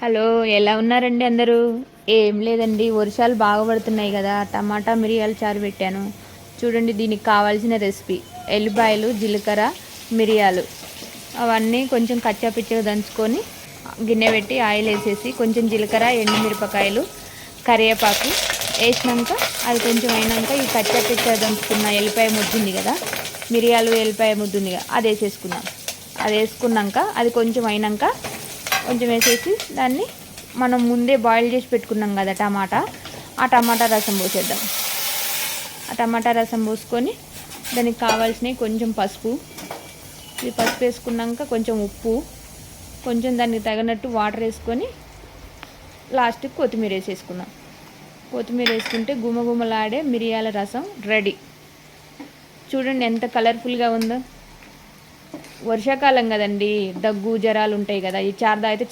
Hello ఎలా ఉన్నారండి అందరూ? ఏం లేదండి వర్షాలు బాగా పడుతున్నాయి కదా టమాటా మిరియాలు చారు పెట్టాను. చూడండి దీనికి కావాల్సిన రెసిపీ. ఎల్లిపాయలు జీలకర్ర మిరియాలు. అవన్నీ కొంచెం కచ్చా పిచ్చగా దంచుకొని గిన్నె పెట్టి ఆయిల్ వేసేసి కొంచెం జీలకర్ర ఎండుమిరపకాయలు కరివేపాకు వేసినాక అది కొంచెం అయినాక ఈ కచ్చా పిచ్చగా దంచుకున్న ఎల్లిపాయ ముద్దుంది కదా మిరియాలు ఎల్లిపాయ ముద్దుంది కదా అది వేసేసుకున్నాం. అది వేసుకున్నాక అది కొంచెం అయినాక కొంచెం వేసేసి దాన్ని మనం ముందే బాయిల్ చేసి పెట్టుకున్నాం కదా టమాటా ఆ టమాటా రసం పోసేద్దాం. ఆ టమాటా రసం పోసుకొని దానికి కావాల్సినవి కొంచెం పసుపు. ఇది పసుపు వేసుకున్నాక కొంచెం ఉప్పు. కొంచెం దానికి తగినట్టు వాటర్ వేసుకొని లాస్ట్కి కొత్తిమీర వేసేసుకున్నాం. కొత్తిమీర వేసుకుంటే గుమగుమలాడే మిరియాల రసం రెడీ. చూడండి ఎంత కలర్ఫుల్గా ఉందో. వర్షాకాలం కదండి దగ్గు జ్వరాలు ఉంటాయి కదా ఈ చార్ద అయితే